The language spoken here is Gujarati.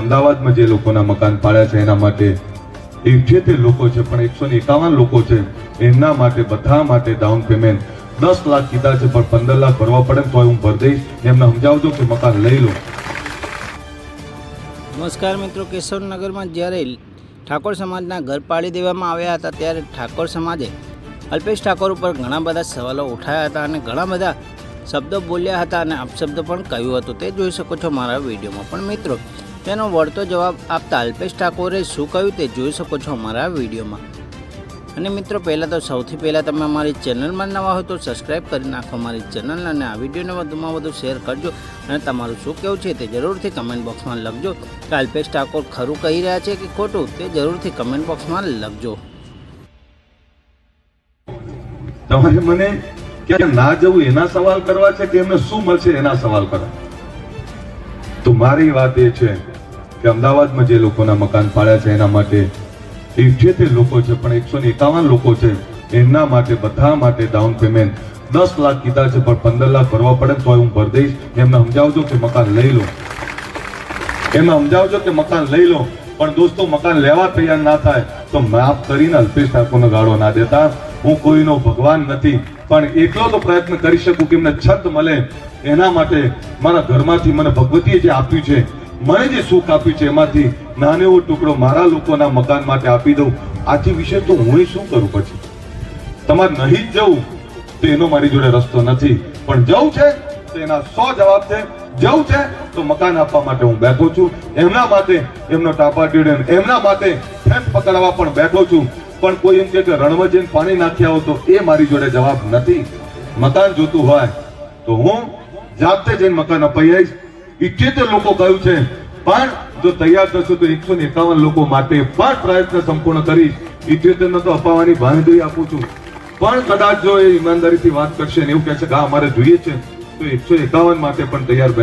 અમદાવાદમાં જે લોકોના મકાન પાડ્યા છે, એના માટે ઇઠ્યોતેર લોકો છે, પણ એકસો એકાવન લોકો છે એમના માટે બધા માટે ડાઉન પેમેન્ટ દસ લાખ કીધા છે, પણ પંદર લાખ ભરવા પડે તો હું ભરી દઈશ. એમને સમજાવજો કે મકાન લઈ લો. નમસ્કાર મિત્રો કેશવનગરમાં જ્યારે ઠાકોર સમાજના ઘર પાડી દેવામાં આવ્યા હતા, ત્યારે ઠાકોર સમાજે અલ્પેશ ઠાકોર ઉપર ઘણા બધા સવાલો ઉઠાયા હતા અને ઘણા બધા શબ્દો બોલ્યા હતા અને અપશબ્દો પણ કહ્યું હતું. તે જોઈ શકો છો મારા વિડીયોમાં પણ મિત્રો. તેનો વળતો જવાબ આપતા અલ્પેશ ઠાકોરે શું કહ્યું તે જોઈ શકો છો અમારા વિડીયોમાં. અને મિત્રો, પહેલાં તો સૌથી પહેલાં તમે અમારી ચેનલમાં નવા હોય તો સબસ્ક્રાઈબ કરી નાખો અમારી ચેનલ અને આ વિડીયોને વધુમાં વધુ શેર કરજો અને તમારું શું કહેવું છે તે જરૂરથી કમેન્ટ બોક્સમાં લખજો. કે અલ્પેશ ઠાકોર ખરું કહી રહ્યા છે કે ખોટું તે જરૂરથી કમેન્ટ બોક્સમાં લખજો. તમારે મને ક્યાં ના જવું એના સવાલ કરવા છે કે એમને શું મળશે એના સવાલ કરવા? તો મારી વાત એ છે કે અમદાવાદમાં જે લોકોના મકાન પાડ્યા છે એના માટે ઇઠ્યોતેર લોકો છે, પણ એકસો એકાવન લોકો છે, એમના માટે, બધા માટે ડાઉન પેમેન્ટ દસ લાખ કીધા છે, પણ પંદર લાખ ભરવા પડે તો હું ભરી દઈશ. એમને સમજાવજો કે મકાન લઈ લો. એમને સમજાવજો કે મકાન લઈ લો. પણ દોસ્તો, મકાન લેવા તૈયાર ના થાય તો માફ કરીને અલ્પેશ ઠાકોરનો ગાળો ના દેતા. હું કોઈનો ભગવાન નથી, પણ એટલો તો પ્રયત્ન કરી શકું કે એમને છત મળે. એના માટે મારા ઘરમાંથી મને ભગવતીએ જે આપ્યું છે મને જે સુખ આપ્યું છે એમાંથી નાનો એવો ટુકડો મારા લોકોના મકાન માટે આપી દઉં. આથી વિશે તો હું શું કરું પછી? તમારે નહીં જ જવું તો એનો મારી જોડે રસ્તો નથી. પણ જવું છે તો એના સો જવાબ છે. જવું છે તો મકાન આપવા માટે હું બેઠો છું. એમના માટે એમનો ટાપા ટીડે એમના માટે ફેંસ પકડવા પણ બેઠો છું. પણ કોઈ એમ કે રણમાં જઈને પાણી નાખ્યા આવો તો એ મારી જોડે જવાબ નથી. મકાન જોતું હોય તો હું જાતે જઈને મકાન અપાઈ આવીશ. ઇઠ્યોતેર લોકો કહ્યું છે. પણ જો તૈયાર થશો તો એકસો એકાવન લોકો માટે પણ પ્રયત્ન સંપૂર્ણ કરીશ. ઇઠ્યોતેર નો તો અપાવવાની બાંહેધરી આપું છું. પણ કદાચ જો એ ઈમાનદારીથી વાત કરશે ને એવું કહેશે કે અમારે જોઈએ છે, તો એકસો એકાવન માટે પણ તૈયાર